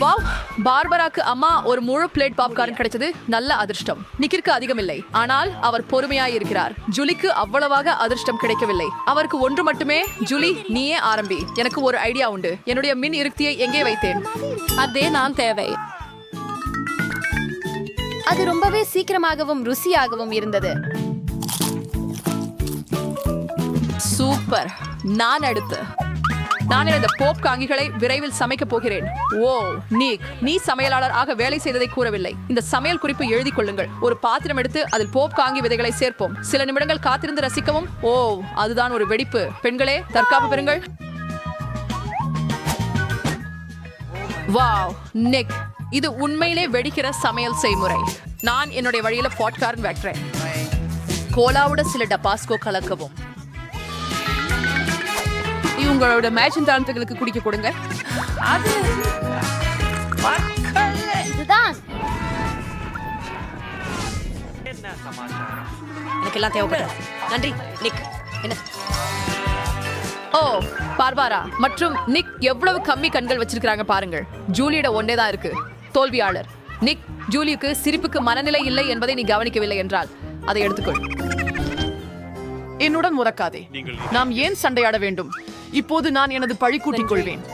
Wow பார்பராக்கு அம்மா ஒரு முழு பிளேட் பாப்கார்ன் கிடைச்சது நல்ல அதிர்ஷ்டம். நிக்கிற்கு அதிகம் இல்லை ஆனால் அவர் பொறுமையாய் இருக்கிறார் ஜூலிக்கு அவ்வளவாக அதிர்ஷ்டம் கிடைக்கவில்லை. அவருக்கு ஒன்று மட்டுமே ஜூலி நீயே ஆரம்பி. எனக்கு ஒரு ஐடியா உண்டு. என்னுடைய மின் இருக்தியை எங்கே வைத்தேன்? அதே நான் தேவை. அது ரொம்பவே சீக்கிரமாகவும் ருசியாகவும் இருந்தது. சூப்பர். நான் அடுத்து. நான் எனது போப் காங்கிகளை விரைவில் சமைக்க போகிறேன். ஓ நீக் நீ சமையலாளர் ஆக வேலை செய்ததை கூறவில்லை. இந்த சமையல் குறிப்பு எழுதி கொள்ளுங்கள். ஒரு பாத்திரம் எடுத்து அதில் போப் காங்கி விதைகளை சேர்ப்போம். சில நிமிடங்கள் காத்திருந்து ரசிக்கவும். ஓ அதுதான் ஒரு வெடிப்பு. பெண்களே தற்காப்பு பெறுங்கள். வாவ் நிக் இது உண்மையிலே வெடிக்கிற சமையல் செய்முறை. நான் என்னுடைய வழியில பாட்கார்ன் வெட்டுறேன். கோலாவோட சில டபாஸ்கோ கலக்கவும். இவங்களோட மேட்சின் தாளத்துகளுக்கு குடிக்க கொடுங்க. இதுதான். எனக்கு எல்லாம் தேவைப்படும் நன்றி நிக். என்ன? ஓ பார்வாரா மற்றும் நிக் எவ்வளவு கம்மி கண்கள் வச்சிருக்காங்க பாருங்கள். ஜூலியோட ஒன்னே தான் இருக்கு. தோல்வியாளர். நிக் ஜூலிக்கு சிரிப்புக்கு மனநிலை இல்லை என்பதை நீ கவனிக்கவில்லை என்றால் அதை எடுத்துக்கொள். என்னுடன் முறக்காதே. நாம் ஏன் சண்டையாட வேண்டும்? இப்போது நான் எனது பழி கூட்டிக் கொள்வேன்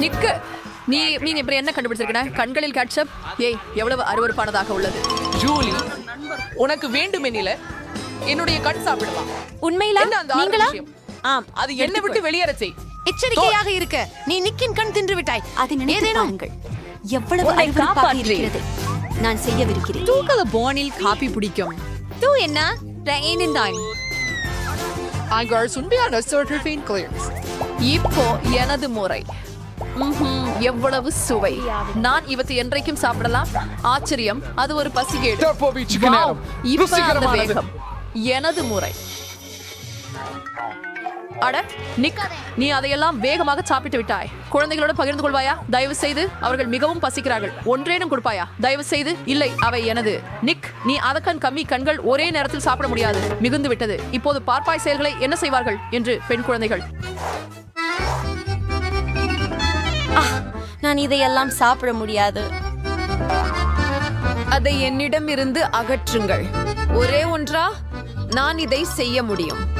நிக்கு. நீ நீ இப்ப என்ன கண்டுபிடிச்சிருக்கன கண்களில் கேட்சப். ஏய் எவ்வளவு அருவருப்பானதாக உள்ளது. ஜூலி உனக்கு வேண்டுமெனில என்னுடைய கண் சாப்பிடலாம் உண்மையில? நீங்களா? ஆம் அது என்னை விட்டு வெளியேற செய். எச்சரிக்கையாக இருக்க. நீ நிக்கின் கண் தின்று விட்டாய். அதை நினைத்து பாருங்கள். எவ்வளவு அருவருப்பாக. இருக்கிறது. நான் செய்யவிருக்கிறேன். தூக்கல போனில் காப்பி பிடிக்கும். தூ என்ன? ட்ரெயினின் தான் அங்கள் சுண்டியான சர்டிஃபிகேட் கிளியர்ஸ் இப்போ எனது முறை எவ்வளவு சுவை நான் இவற்றை என்றைக்கும் சாப்பிடலாம் ஆச்சரியம் அது ஒரு வாவ், நேரம். இப்ப எனது முறை அட நிக் நீ அதையெல்லாம் வேகமாக சாப்பிட்டு விட்டாய். குழந்தைகளோட பகிர்ந்து கொள்வாயா? தயவு செய்து அவர்கள் மிகவும் பசிக்கிறார்கள். ஒன்றேனும் கொடுப்பாயா? தயவு செய்து இல்லை அவை எனது. நிக் நீ அதக்கண் கம்மி கண்கள் ஒரே நேரத்தில் சாப்பிட முடியாது. மிகுந்து விட்டது. இப்போது பார்ப்பாய் செயல்களை என்ன செய்வார்கள்? என்று பெண் குழந்தைகள். நான் இதையெல்லாம் சாப்பிட முடியாது. அதை என்னிடம் இருந்து அகற்றுங்கள். ஒரே ஒன்றா நான் இதை செய்ய முடியும்.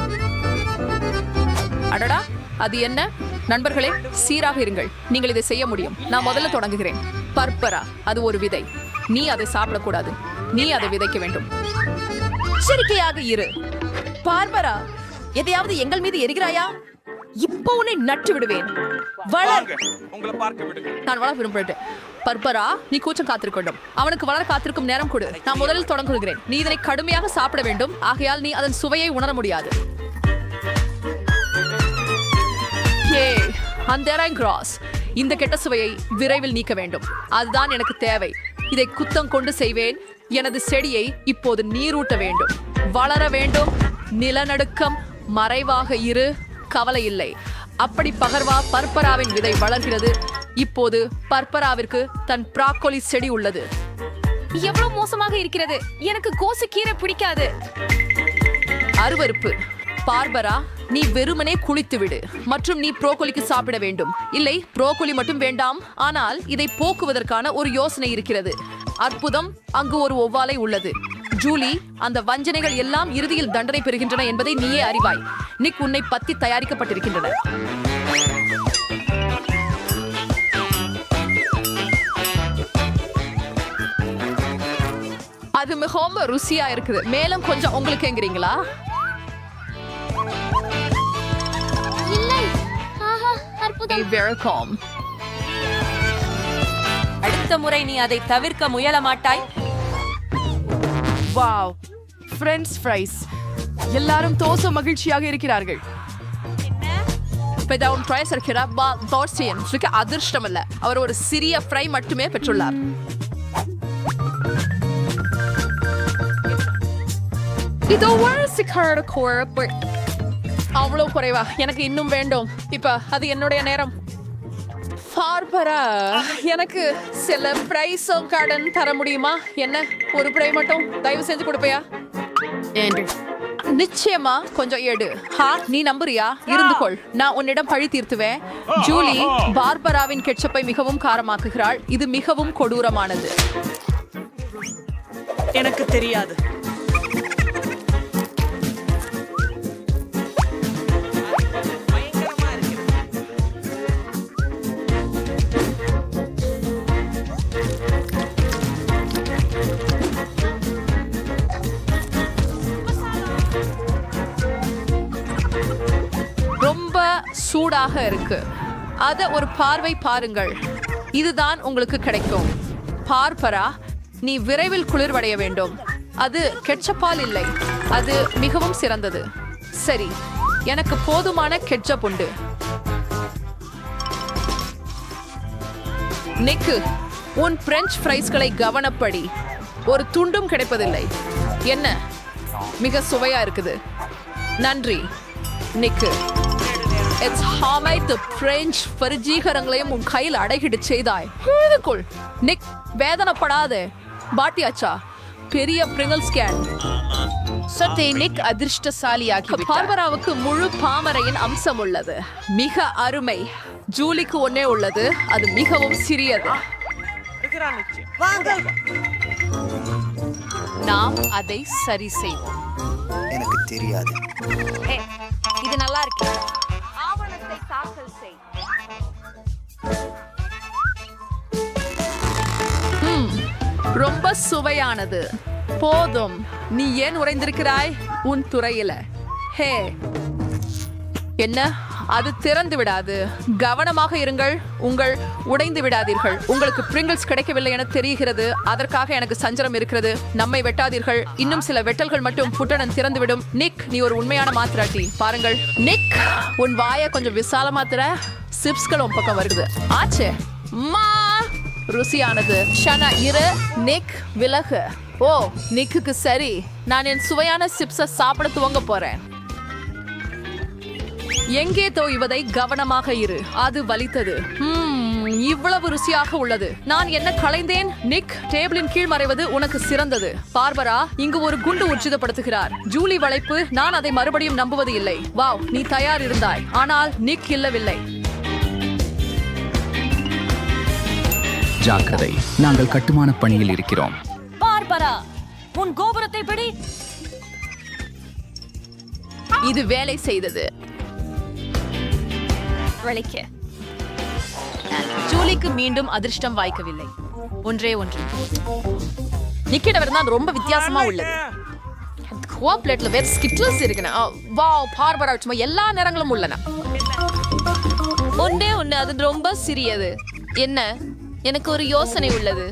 அடடா அது என்ன? நண்பர்களே சீராக இருங்கள். நீங்கள் இதை செய்ய முடியும். நான் முதல்ல தொடங்குகிறேன். பர்பரா அது ஒரு விதை. நீ அதை சாப்பிடக்கூடாது. நீ அதை விதைக்க வேண்டும். எச்சரிக்கையாக இரு. பார்பரா எதையாவது எங்கள் மீது எரிகிறாயா? இப்போ உன்னை நட்டு விடுவேன். வளர். உங்களை பார்க்க விடுங்க. நான் வளர விரும்புகிறேன் பர்பரா நீ கூச்சம் காத்திருக்கணும் அவனுக்கு வளர காத்திருக்கும் நேரம் கொடு. நான் முதலில் தொடங்குகிறேன். நீ இதனை கடுமையாக சாப்பிட வேண்டும். ஆகையால் நீ அதன் சுவையை உணர முடியாது. ஏ அந்த கிராஸ். இந்த கெட்ட சுவையை விரைவில் நீக்க வேண்டும். அதுதான் எனக்கு தேவை. இதை குத்தம் கொண்டு செய்வேன். எனது செடியை இப்போது நீரூட்ட வேண்டும். வளர வேண்டும். நிலநடுக்கம் மறைவாக இரு. கவலை இல்லை. அப்படி பகர்வா பர்பராவின் விதை வளர்கிறது. இப்போது பர்பராவிற்கு தன் பிராக்கோலி செடி உள்ளது. எவ்வளவு மோசமாக இருக்கிறது. எனக்கு கோசு கீரை பிடிக்காது. அருவருப்பு. பார்பரா நீ வெறுமனே குளித்து விடு மற்றும் நீ ப்ரோக்கோலிக்கு சாப்பிட வேண்டும். இல்லை புரோக்கோலி மட்டும் வேண்டாம். ஆனால் இதை போக்குவதற்கான ஒரு யோசனை இருக்கிறது. அற்புதம் அங்கு ஒரு ஒவ்வாலை உள்ளது. ஜூலி அந்த வஞ்சனைகள் எல்லாம் இறுதியில் தண்டனை பெறுகின்றன என்பதை நீயே அறிவாய். நிக் உன்னை பத்தி தயாரிக்கப்பட்டிருக்கின்றன. அது மிகவும் ருசியா இருக்குது. மேலும் கொஞ்சம் உங்களுக்கு எங்கிறீங்களா அற்புதம் வெல்கம் அடுத்த முறை நீ அதை தவிர்க்க முயல மாட்டாய். வாவ் ஃப்ரெண்ட்ஸ் ஃப்ரைஸ் எல்லாரும் தோசை மகிழ்ச்சியாக இருக்கிறார்கள். பெதவுன் பிரைஸ் இருக்கிறார் பா தோர்சியன் சுக்கு அதிர்ஷ்டம் அல்ல அவர் ஒரு சிறிய ஃப்ரை மட்டுமே பெற்றுள்ளார். இதோ ஒரு சிக்காரோட குழப்பு அவ்வளவு குறைவா? எனக்கு இன்னும் வேண்டும். இப்ப அது என்னுடைய நேரம். பார்பரா எனக்கு சில பிரைஸும் கடன் தர முடியுமா? என்ன? ஒரு பிரை மட்டும்? தயவு செஞ்சு கொடுப்பையா? நிச்சயமா கொஞ்சம் எடு. ஹா நீ நம்புறியா? இருந்து கொள். நான் உன்னிடம் பழி தீர்த்துவேன். ஜூலி பார்பராவின் கெட்சப்பை மிகவும் காரமாக்குகிறாள். இது மிகவும் கொடூரமானது. எனக்கு தெரியாது. சூடாக இருக்கு. அத ஒரு பார்வை பாருங்கள். இதுதான் உங்களுக்கு கிடைக்கும். பார்பரா நீ விரைவில் குளிர்வடைய வேண்டும். அது கெட்சப்பால் இல்லை. அது மிகவும் சிறந்தது. சரி எனக்கு போதுமான கெட்சப் உண்டு. நிக்கு உன் பிரெஞ்ச் ஃப்ரைஸ்களை கவனப்படி. ஒரு துண்டும் கிடைப்பதில்லை. என்ன? மிக சுவையா இருக்குது. நன்றி. நிக்கு. இட்ஸ் ஹாமை தி பிரெஞ்ச் பரிஜீகரங்களையும் உன் கையில் அடகிடு செய்தாய் இதுக்குள் நிக் வேதனைப்படாதே பாட்டியாச்சா பெரிய பிரிங்கல் ஸ்கேன் சற்றே நிக் அதிர்ஷ்டசாலியாகி விட்டார். பார்பராவுக்கு முழு பாமரையின் அம்சம் உள்ளது மிக அருமை ஜூலிக்கு ஒன்னே உள்ளது அது மிகவும் சிறியது நாம் அதை சரி செய்வோம் எனக்கு தெரியாது. இது நல்லா இருக்கு. ரொம்ப சுவையானது. போதும். நீ ஏன் உறைந்திருக்கிறாய்? உன் துறையில. ஹே. என்ன? அது திறந்து விடாது. கவனமாக இருங்கள். உங்கள் உடைந்து விடாதீர்கள். உங்களுக்கு பிரிங்கிள்ஸ் கிடைக்கவில்லை என தெரிகிறது. அதற்காக எனக்கு சஞ்சலம் இருக்கிறது. நம்மை வெட்டாதீர்கள். இன்னும் சில வெட்டல்கள் மட்டும் புட்டனன் திறந்துவிடும் நிக் நீ ஒரு உண்மையான மாத்திராட்டி பாருங்கள். நிக் உன் வாயை கொஞ்சம் விசால மாத்திர சிப்ஸ்கள் உன் பக்கம் வருது. ஆச்சே. மா. ருசியானது. ஷனா இரு. நிக் விலகு. ஓ நிக்குக்கு சரி. நான் என் சுவையான சிப்ஸை சாப்பிட துவங்க போறேன். எங்கே தோய்வதை கவனமாக இரு. அது வலித்தது. இவ்வளவு ருசியாக உள்ளது. நான் என்ன களைந்தேன்? நிக் டேபிளின் கீழ் மறைவது உனக்கு சிறந்தது. பார்பரா இங்கு ஒரு குண்டு உச்சிதப்படுத்துகிறார் ஜூலி வளைப்பு நான் அதை மறுபடியும் நம்புவது இல்லை. வாவ் நீ தயார் இருந்தாய். ஆனால் நிக் இல்லவில்லை. ஜாக்கிரதை நாங்கள் கட்டுமான பணியில் இருக்கிறோம். பார்பரா உன் கோபுரத்தை பிடி. இது வேலை செய்தது. வளைக்க ஜூலிக்கு மீண்டும் அதிர்ஷ்டம் வாய்க்கவில்லை. ஒன்றே ஒன்று. நிக்கிடவர் தான் ரொம்ப வித்தியாசமா உள்ளது. கோவா பிளேட்ல வேற ஸ்கிட்லஸ் இருக்குன வாவ் பார்பரா சும்மா எல்லா நிறங்களும் உள்ளன. ஒன்றே ஒன்று அது ரொம்ப சிறியது. என்ன? எனக்கு ஒரு யோசனை உள்ளது.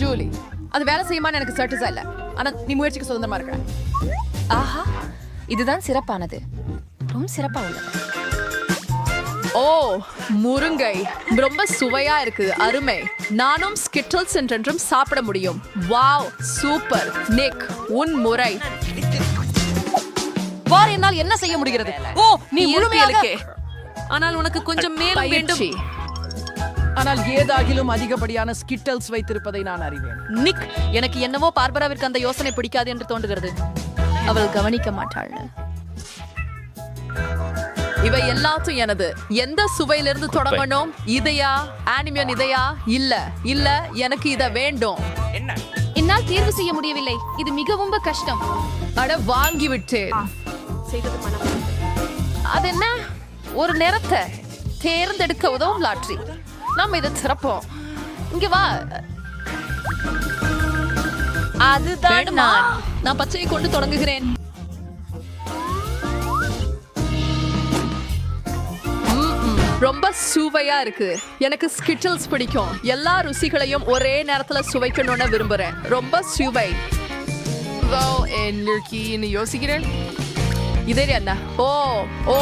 ஜூலி அது வேலை செய்யுமான்னு எனக்கு சர்டிஸா இல்ல. ஆனா நீ முயற்சிக்கு சுதந்திரமா இருக்க. ஆஹா இதுதான் சிறப்பானது. ரொம்ப சிறப்பா உள்ளது. ஓ முருங்கை. ரொம்ப சுவையா இருக்குது அருமை. நானும் ஸ்கிட்டல்ஸ் என்றென்றும் சாப்பிட முடியும். Wow super. நிக் உன் முறை. வார் என்னால் என்ன செய்ய முடிகிறது? ஓ நீ முழுமையாக. ஆனால் உனக்கு கொஞ்சம் மேலும் வேண்டும். ஆனால் ஏதாகிலும் அதிகப்படியான ஸ்கிட்டல்ஸ் வைத்திருப்பதை நான் அறிவேன். நிக் எனக்கு என்னவோ பார்பராவிற்கு அந்த யோசனை பிடிக்காது என்று தோன்றுகிறது. அவள் கவனிக்க மாட்டாள். இவை எல்லாத்தும் எனது. எந்த சுவையிலிருந்து தொடங்கணும்? இதையா? ஆனிமியன் இதையா? இல்ல. இல்ல எனக்கு இத வேண்டும். என்ன? என்னால் தேர்வு செய்ய முடியவில்லை. இது மிகவும் கஷ்டம். அட வாங்கி விட்டேன் அது என்ன ஒரு நிறத்தை தேர்ந்தெடுக்க உதவும் லாட்ரி. நம்ம இதை சிறப்போம் இங்க வா. அதுதான்? நான். நான் பச்சையை கொண்டு தொடங்குகிறேன். ரொம்ப சுவையா இருக்கு. எனக்கு ஸ்கிட்டில்ஸ் பிடிக்கும். எல்லா ருசிகளையும் ஒரே நேரத்துல சுவைக்கணும்னு விரும்புறேன். ரொம்ப சுவை. யோசிக்கிறேன் இதே என்ன ஓ ஓ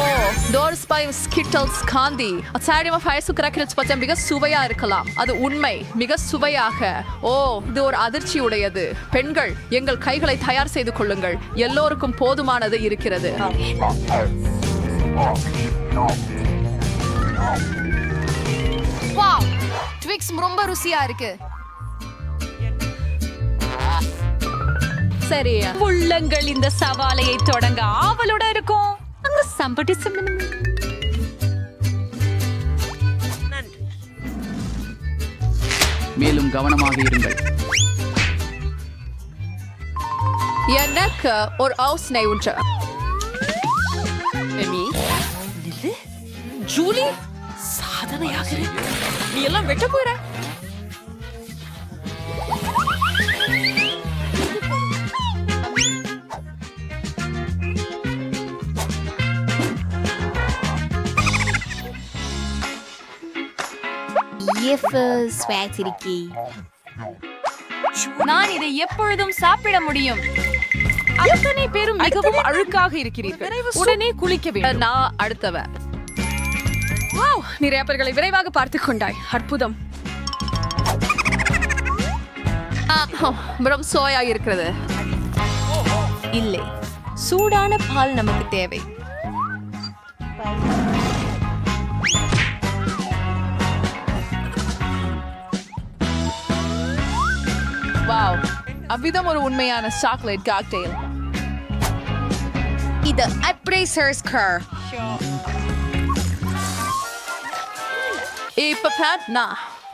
by Skittles ஸ்கிட்டல்ஸ் காந்தி அச்சாரியமா ஃபயசு கிராக்கெட்ஸ் பச்சை மிக சுவையா இருக்கலாம் அது உண்மை மிக சுவையாக ஓ இது ஒரு அதிர்ச்சி உடையது பெண்கள் எங்கள் கைகளை தயார் செய்து கொள்ளுங்கள் எல்லோருக்கும் போதுமானது இருக்கிறது ட்விக்ஸ் ரொம்ப ருசியா இருக்கு சரியா உள்ளங்கள் இந்த சவாலையை தொடங்க ஆவலோட இருக்கும். அங்க சம்பட்டி சிம்மனம் மேலும் கவனமாக இருங்கள். எனக்கு ஒரு யோசனை உண்டு. ஜூலி சாதனையாக நீ எல்லாம் வெட்ட போற? நான் இதை எப்பொழுதும் சாப்பிட முடியும். அத்தனை பேரும் மிகவும் அழுக்காக இருக்கிறீர்கள். உடனே குளிக்க வேண்டும். நான் அடுத்தவ. வாவ் நீ ரேப்பர்களை விரைவாக பார்த்து கொண்டாய். அற்புதம். சோயா இருக்கிறது. இல்லை சூடான பால் நமக்கு தேவை. அவ்விதம் ஒரு உண்மையான சாக்லேட் காக்டெயில் இது அப்ரேசர்ஸ் கர் இப்போ ஃபேட்னா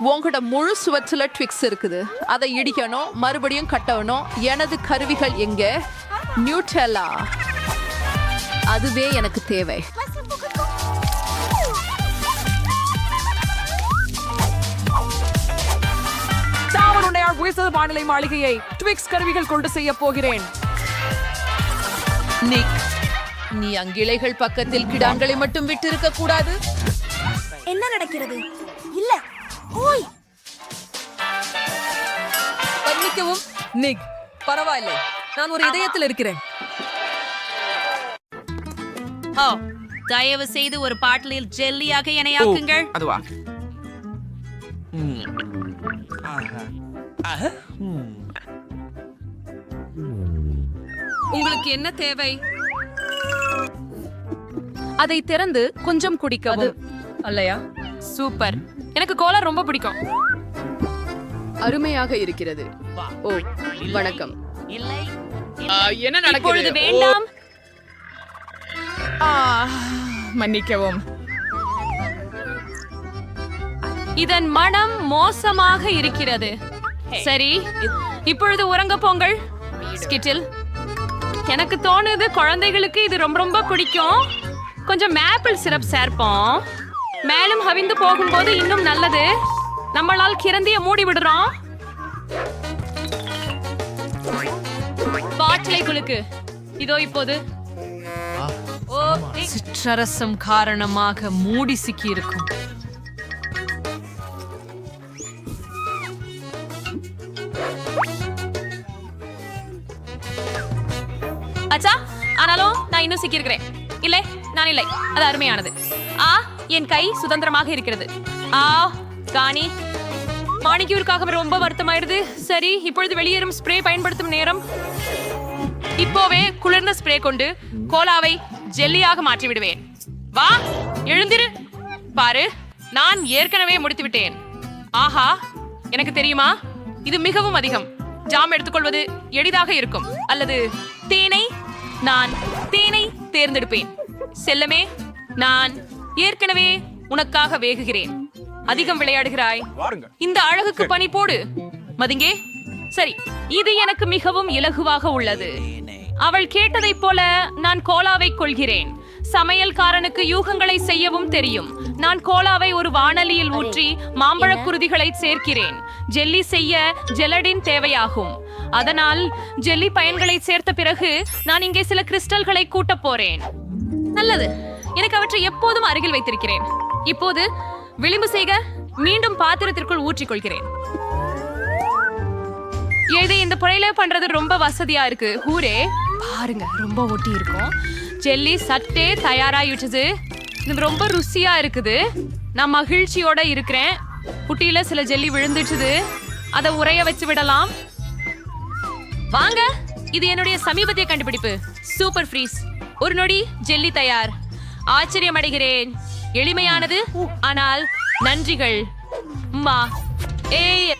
உங்ககிட்ட முழு சுவற்றில் ட்விக்ஸ் இருக்குது. அதை இடிக்கணும் மறுபடியும் கட்டணும். எனது கருவிகள் எங்கே? நியூட்டெல்லா அதுவே எனக்கு தேவை. உயர்ந்த வானிலை மாளிகையை ட்விக்ஸ் கருவிகள் கொண்டு செய்ய போகிறேன். நிக் நீ அங்கிளைகள் பக்கத்தில் கிடாங்களை மட்டும் விட்டிருக்க கூடாது. என்ன நடக்கிறது? இல்ல ஓய். மன்னிக்கவும் நிக் பரவாயில்லை. நான் ஒரு இதயத்தில் இருக்கிறேன். ஓ தயவு செய்து ஒரு பாட்டிலில் ஜெல்லியாக இணையாக்குங்கள் அதுவா உங்களுக்கு என்ன தேவை? அதை திறந்து கொஞ்சம் குடிக்கவும். அல்லையா? சூப்பர். எனக்கு கோலா ரொம்ப பிடிக்கும். அருமையாக இருக்கிறது. ஓ வணக்கம். இல்லை என்ன இப்பொழுது வேண்டாம். மன்னிக்கவும். இதன் மனம் மோசமாக இருக்கிறது. சரி இப்பொழுது உறங்க போங்கள். ஸ்கிட்டில் எனக்கு தோணுது குழந்தைகளுக்கு இது ரொம்ப ரொம்ப பிடிக்கும். கொஞ்சம் மேப்பிள் சிரப் சேர்ப்போம். மேலும் ஹவிந்து போகும்போது இன்னும் நல்லது. நம்மளால் கிறந்திய மூடி விடுறோம். பாட்டிலை குலுக்கு. இதோ இப்போது. சிற்றரசம் காரணமாக மூடி சிக்கி இருக்கும் ஆனாலும் இன்னும் சிக்கியிருக்கிறேன். இல்லை நான் இல்லை. அது அருமையானது. ஆ என் கை சுதந்திரமாக இருக்கிறது. ஆ காணி. மாணிக்கியூருக்காக ரொம்ப வருத்தமாயிருது சரி இப்பொழுது வெளியேறும் ஸ்ப்ரே பயன்படுத்தும் நேரம். இப்போவே குளிர்ந்த ஸ்ப்ரே கொண்டு கோலாவை ஜெல்லியாக மாற்றி விடுவேன் வா எழுந்திரு. பாரு நான் ஏற்கனவே முடித்து விட்டேன் ஆஹா எனக்கு தெரியுமா? இது மிகவும் அதிகம். ஜாம் எடுத்துக்கொள்வது எளிதாக இருக்கும். அல்லது தேனை நான் தேனை தேர்ந்தெடுப்பேன். செல்லமே நான் ஏற்கனவே உனக்காக வேகுகிறேன். அதிகம் விளையாடுகிறாய். இந்த அழகுக்கு பனி போடு. மதிங்கே சரி இது எனக்கு மிகவும் இலகுவாக உள்ளது. அவள் கேட்டதைப் போல நான் கோலாவை கொள்கிறேன். சமையல்காரனுக்கு யூகங்களை செய்யவும் தெரியும். நான் கோலாவை ஒரு வாணலியில் ஊற்றி மாம்பழக் குருதிகளை சேர்க்கிறேன். ஜெல்லி செய்ய ஜெலடின் தேவையாகும். அதனால் ஜெல்லி பயன்களை சேர்த்த பிறகு நான் இங்கே சில கிறிஸ்டல்களை கூட்டப் போறேன். நல்லது. எனக்கு அவற்றை எப்போதும் அருகில் வைத்திருக்கிறேன். இப்போது விளிம்பு செய்க மீண்டும் பாத்திரத்திற்குள் ஊற்றிக்கொள்கிறேன். இது இந்த புழையில பண்றது ரொம்ப வசதியா இருக்கு. ஹூரே பாருங்க ரொம்ப ஒட்டி இருக்கும். ஜெல்லி சட்டே தயாராகிடுச்சு இது ரொம்ப ருசியா இருக்குது. நான் மகிழ்ச்சியோட இருக்கிறேன். புட்டியில சில ஜெல்லி விழுந்துச்சுது அதை உரைய வச்சு விடலாம். வாங்க இது என்னுடைய சமீபத்திய கண்டுபிடிப்பு. Super freeze. ஒரு நொடி ஜெல்லி தயார். ஆச்சரியம் அடைகிறேன் எளிமையானது ஆனால் நன்றிகள். மா ஏய்.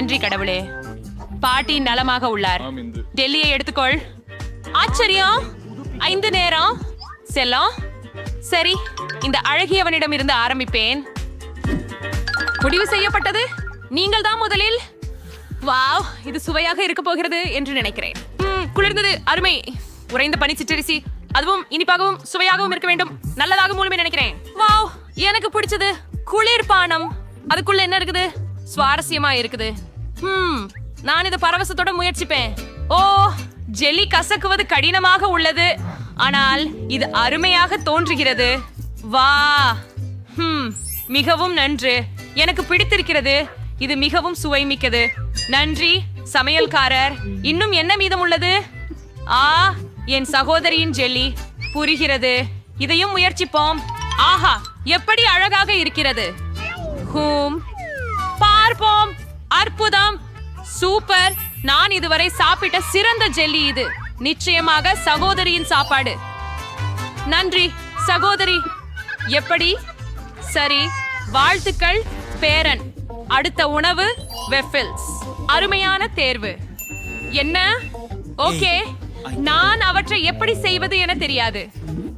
நன்றி கடவுளே. பாட்டி நலமாக உள்ளார். டெல்லியை எடுத்துக்கொள். ஆச்சரியம் ஐந்து நேரம் செல்லம் சரி இந்த அழகியவனிடம் இருந்து ஆரம்பிப்பேன். முடிவு செய்யப்பட்டது. நீங்கள் தான் முதலில்? வாவ் இது சுவையாக இருக்க போகிறது என்று நினைக்கிறேன். குளிர்ந்தது அருமை. உறைந்த பனி சிற்றரிசி அதுவும் இனிப்பாகவும் சுவையாகவும் இருக்க வேண்டும். நல்லதாக மூலமே நினைக்கிறேன். வாவ் எனக்கு பிடிச்சது குளிர்பானம். அதுக்குள்ள என்ன இருக்குது? சுவாரஸ்யமா இருக்குது. ம் நான் இதை பரவசத்தோட முயற்சிப்பேன். ஓ ஜெல்லி கசக்குவது கடினமாக உள்ளது. ஆனால் இது அருமையாக தோன்றுகிறது. வா. ஹம் மிகவும் நன்று. எனக்கு பிடித்திருக்கிறது. இது மிகவும் சுவைமிக்கது. நன்றி சமையல்காரர். இன்னும் என்ன மீதம் உள்ளது? ஆ என் சகோதரியின் ஜெல்லி. புரிகிறது. இதையும் முயற்சிப்போம். ஆஹா எப்படி அழகாக இருக்கிறது. ஹூம் பார்ப்போம். அற்புதம். சூப்பர். நான் இதுவரை சாப்பிட்ட சிறந்த ஜெல்லி இது. நிச்சயமாக சகோதரியின் சாப்பாடு. நன்றி சகோதரி. எப்படி? சரி வாழ்த்துக்கள் பேரன். அடுத்த உணவு வெஃபில்ஸ். அருமையான தேர்வு. என்ன? ஓகே. நான் அவற்றை எப்படி செய்வது என தெரியாது.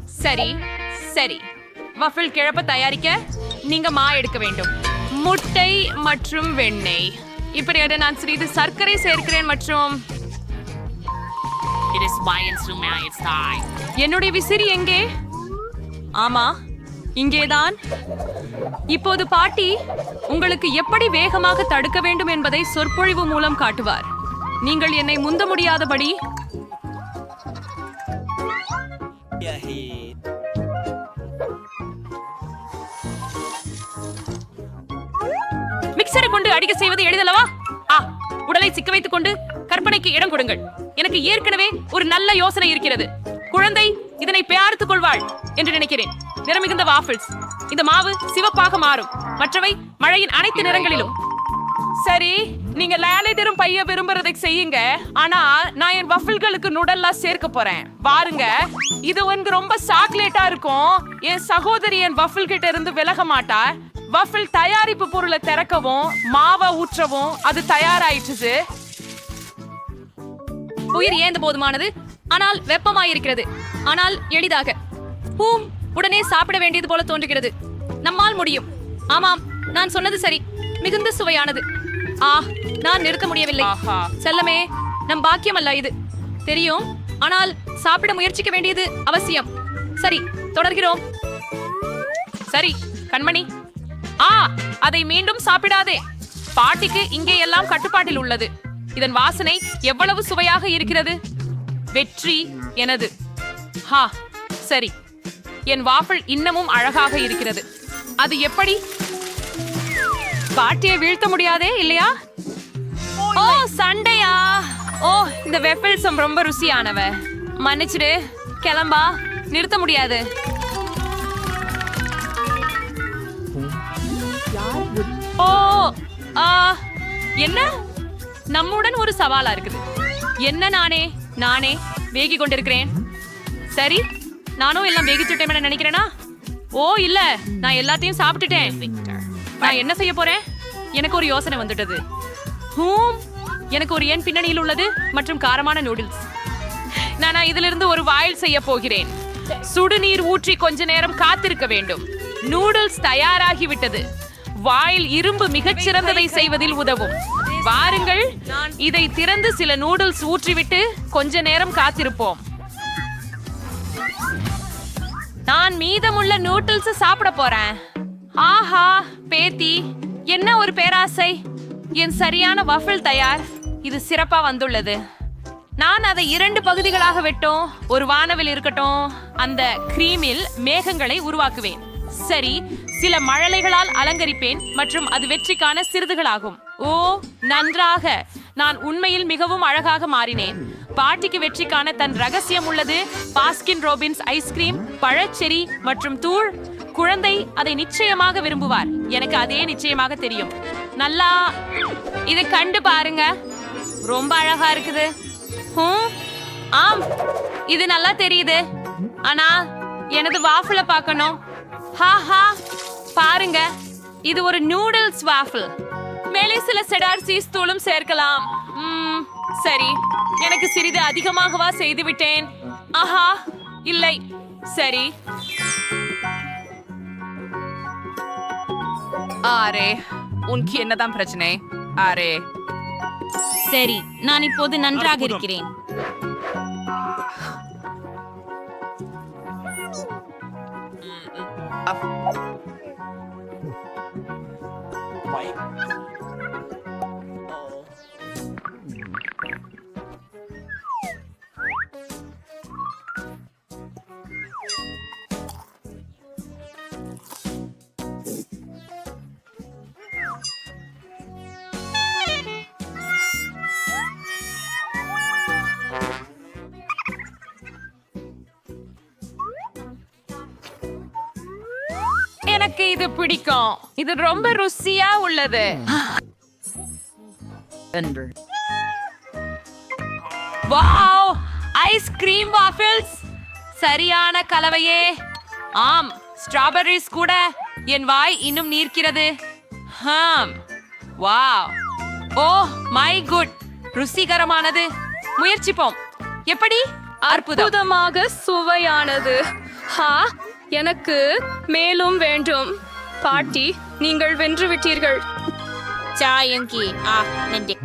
சரி சரி. வஃபில் கிழப்ப தயாரிக்க நீங்க மா எடுக்க வேண்டும். முட்டை மற்றும் வெண்ணெய். இப்படியாக நான் சிறிது சர்க்கரை சேர்க்கிறேன் மற்றும் என்னுடைய விசிறி எங்கே? ஆமா இங்கேதான். இப்போது பாட்டி உங்களுக்கு எப்படி வேகமாக தடுக்க வேண்டும் என்பதை சொற்பொழிவு மூலம் காட்டுவார். நீங்கள் என்னை முந்த முடியாதபடி. கொண்டு அடிக்க செய்வது எளிதல்லவா? ஆ உடலை சிக்க வைத்துக் கொண்டு கற்பனைக்கு இடம் கொடுங்கள். எனக்கு ஏற்கனவே ஒரு நல்ல யோசனை இருக்கிறது. குழந்தை இதனை பெயார்த்துக் கொள்வாள் என்று நினைக்கிறேன். நிறமிகுந்த வாஃபிள்ஸ் இந்த மாவு சிவப்பாக மாறும். மற்றவை மழையின் அனைத்து நிறங்களிலும். சரி நீங்க லேலைட்டரும் பைய விரும்புறதை செய்யுங்க. ஆனா நான் என் வஃபில்களுக்கு நுடல்லாம் சேர்க்க போறேன். பாருங்க இது வந்து ரொம்ப சாக்லேட்டா இருக்கும். என் சகோதரி என் வஃபில் கிட்ட இருந்து விலக மாட்டா. வஃபில் தயாரிப்பு பொருளை திறக்கவும் மாவை ஊற்றவும் அது தயாராயிடுச்சு உயிர் ஏந்த போதுமானது. ஆனால் வெப்பமாயிருக்கிறது. ஆனால் எளிதாக. பூம் உடனே சாப்பிட வேண்டியது போல தோன்றுகிறது. நம்மால் முடியும். ஆமாம் நான் சொன்னது சரி. மிகுந்த சுவையானது. ஆ நான் நிறுத்த முடியவில்லை. செல்லமே நம் பாக்கியம் அல்ல இது. தெரியும் ஆனால் சாப்பிட முயற்சிக்க வேண்டியது அவசியம். சரி தொடர்கிறோம். சரி கண்மணி. ஆ அதை மீண்டும் சாப்பிடாதே. பாட்டிக்கு இங்கே எல்லாம் கட்டுப்பாட்டில் உள்ளது. இதன் வாசனை எவ்வளவு சுவையாக இருக்கிறது? வெற்றி எனது. ஹா சரி. என் வாஃபிள் இன்னமும் அழகாக இருக்கிறது. அது எப்படி? பாட்டியை வீழ்த்த முடியாதே இல்லையா? ஓ சண்டையா? ஓ இந்த வெஃபிள்ஸம் ரொம்ப ருசியானவ. மன்னிச்சிடு கிளம்பா. நிறுத்த முடியாது. ஓ ஆ என்ன? நம்முடன் ஒரு சவாலா இருக்குது. என்ன நானே? நானே வேகி கொண்டிருக்கிறேன். சரி நானும் எல்லாம் வேகிச்சுட்டேன் நினைக்கிறேனா? ஓ இல்ல நான் எல்லாத்தையும் சாப்பிட்டுட்டேன். நான் என்ன செய்ய போறேன்? எனக்கு ஒரு யோசனை வந்துட்டது. ஹூம் எனக்கு ஒரு எண் பின்னணியில் உள்ளது மற்றும் காரமான நூடுல்ஸ். நான் இதிலிருந்து ஒரு வாயில் செய்ய போகிறேன். சுடுநீர் ஊற்றி கொஞ்ச நேரம் காத்திருக்க வேண்டும். நூடுல்ஸ் தயாராகி விட்டது வாயில் இரும்பு மிகச்சிறந்ததை செய்வதில் உதவும். வாருங்கள் இதை திறந்து சில நூடுல்ஸ் ஊற்றிவிட்டு கொஞ்ச நேரம் காத்திருப்போம். நான் மீதமுள்ள நூடுல்ஸ் சாப்பிட போறேன். ஆஹா பேத்தி என்ன ஒரு பேராசை? என் சரியான வஃபில் தயார். இது சிறப்பா வந்துள்ளது. நான் அதை இரண்டு பகுதிகளாக வெட்டும். ஒரு வானவில் இருக்கட்டும் அந்த கிரீமில் மேகங்களை உருவாக்குவேன். சரி சில மழலைகளால் அலங்கரிப்பேன் மற்றும் அது வெற்றிக்கான சிறிதுகளாகும். ஓ நன்றாக. நான் உண்மையில் மிகவும் அழகாக மாறினேன். பாட்டிக்கு வெற்றிக்கான தன் ரகசியம் உள்ளது. பாஸ்கின் ரோபின்ஸ் ஐஸ்கிரீம் பழச்செரி மற்றும் தூள். குழந்தை அதை நிச்சயமாக விரும்புவார். எனக்கு அதே நிச்சயமாக தெரியும். நல்லா இதை கண்டு பாருங்க. ரொம்ப அழகா இருக்குது. ஆம் இது நல்லா தெரியுது. ஆனா எனது வாஃபிள பார்க்கணும். ஹா ஹா. பாருங்க இது ஒரு நூடுல்ஸ் வாஃபிள் மேலே சில செடார் சீஸ் தூளும் சேர்க்கலாம். ம், சரி. எனக்கு சிறிது அதிகமாகவா செய்து விட்டேன். ஆஹா இல்லை. சரி. ஆரே உனக்கு என்னதான் பிரச்சனை? ஆரே. சரி நான் இப்போது நன்றாக இருக்கிறேன். 阿福 எனக்கு இது பிடிக்கும். இது ரொம்ப ருசியா உள்ளது. வாவ்! Ice cream waffles! சரியான கலவையே. ஆம் ஸ்ட்ராபெர்ரிஸ் கூட என் வாய் இன்னும் நீர்க்கிறது. Hmm wow! Oh my good! ருசிகரமானது. முயற்சிப்போம். எப்படி? அற்புதம். அற்புதமாக சுவையானது. ஹா எனக்கு மேலும் வேண்டும். பாட்டி நீங்கள் வென்று விட்டீர்கள். ஜாயங்கி ஆ நன்றி